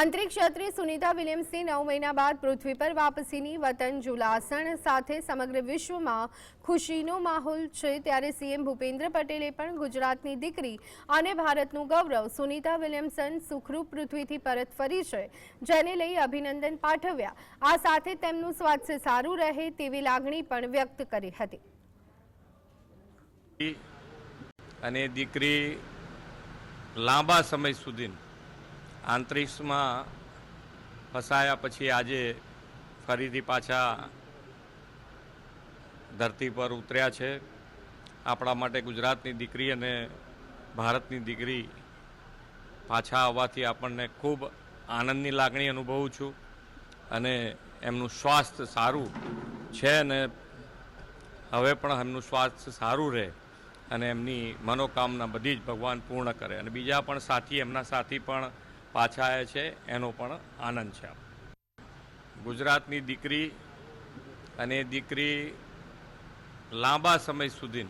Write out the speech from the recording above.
અંતરિક્ષ યાત્રી સુનિતા વિલિયમ્સની નવ મહિના બાદ પૃથ્વી પર વાપસીની વતન જુલાસણ સાથે સમગ્ર વિશ્વમાં ખુશીનો માહોલ છે. ત્યારે સીએમ ભૂપેન્દ્ર પટેલે પણ ગુજરાતની દીકરી અને ભારતનું ગૌરવ સુનિતા વિલિયમ્સન સુખરૂપ પૃથ્વીથી પરત ફરી છે, જેને લઈ અભિનંદન પાઠવ્યા. આ સાથે તેમનું સ્વાસ્થ્ય સારું રહે તેવી લાગણી પણ વ્યક્ત કરી હતી. અને દીકરી લાંબા સમય સુધી આંતરિક્ષમાં ફસાયા પછી આજે ફરીથી પાછા ધરતી પર ઉતર્યા છે. આપણા માટે ગુજરાતની દીકરી અને ભારતની દીકરી પાછા આવવાથી આપણને ખૂબ આનંદની લાગણી અનુભવું છું અને એમનું સ્વાસ્થ્ય સારું છે અને હવે પણ એમનું સ્વાસ્થ્ય સારું રહે અને એમની મનોકામના બધી જ ભગવાન પૂર્ણ કરે. અને બીજા પણ સાથી, એમના સાથી પણ પાછા આવ્યા છે એનો પણ આનંદ છે ગુજરાતની દીકરી અને દીકરી લાંબા સમય સુધી